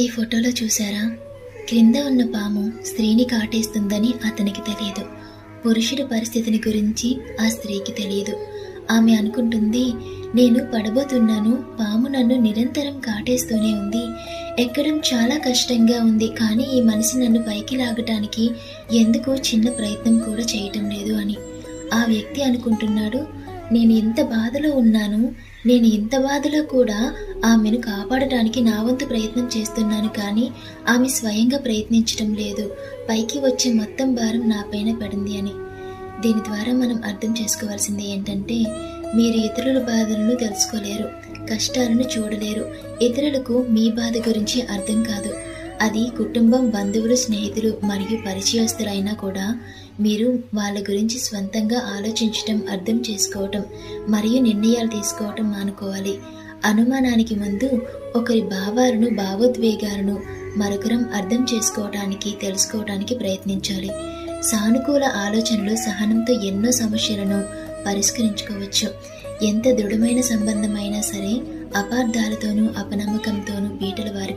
ఈ ఫోటోలో చూసారా క్రింద ఉన్న పాము స్త్రీని కాటేస్తుందని అతనికి తెలియదు. పురుషుడి పరిస్థితిని గురించి ఆ స్త్రీకి తెలియదు. ఆమె అనుకుంటుంది నేను పడబోతున్నాను. పాము నన్ను నిరంతరం కాటేస్తూనే ఉంది. ఎక్కడం చాలా కష్టంగా ఉంది. కానీ ఈ మనిషి నన్ను పైకి లాగటానికి ఎందుకు చిన్న ప్రయత్నం కూడా చేయటం లేదు అని ఆ వ్యక్తి అనుకుంటున్నాడు. నేను ఎంత బాధలో ఉన్నాను నేను ఇంత బాధలో కూడా ఆమెను కాపాడటానికి నా వంతు ప్రయత్నం చేస్తున్నాను కానీ ఆమె స్వయంగా ప్రయత్నించడం లేదు. పైకి వచ్చే మొత్తం భారం నాపైన పడింది అని. దీని ద్వారా మనం అర్థం చేసుకోవాల్సింది ఏంటంటే మీరు ఇతరుల బాధలను తెలుసుకోలేరు కష్టాలను చూడలేరు. ఇతరులకు మీ బాధ గురించి అర్థం కాదు. అది కుటుంబం బంధువులు స్నేహితులు మరియు పరిచయస్తులైనా కూడా మీరు వాళ్ళ గురించి స్వంతంగా ఆలోచించటం అర్థం చేసుకోవటం మరియు నిర్ణయాలు తీసుకోవటం మానుకోవాలి. అనుమానానికి ముందు ఒకరి భావాలను భావోద్వేగాలను మరొకరం అర్థం చేసుకోవటానికి తెలుసుకోవటానికి ప్రయత్నించాలి. సానుకూల ఆలోచనలు సహనంతో ఎన్నో సమస్యలను పరిష్కరించుకోవచ్చు. ఎంత దృఢమైన సంబంధమైనా సరే అపార్థాలతోనూ అపనమ్మకంతోనూ బీటలు వారి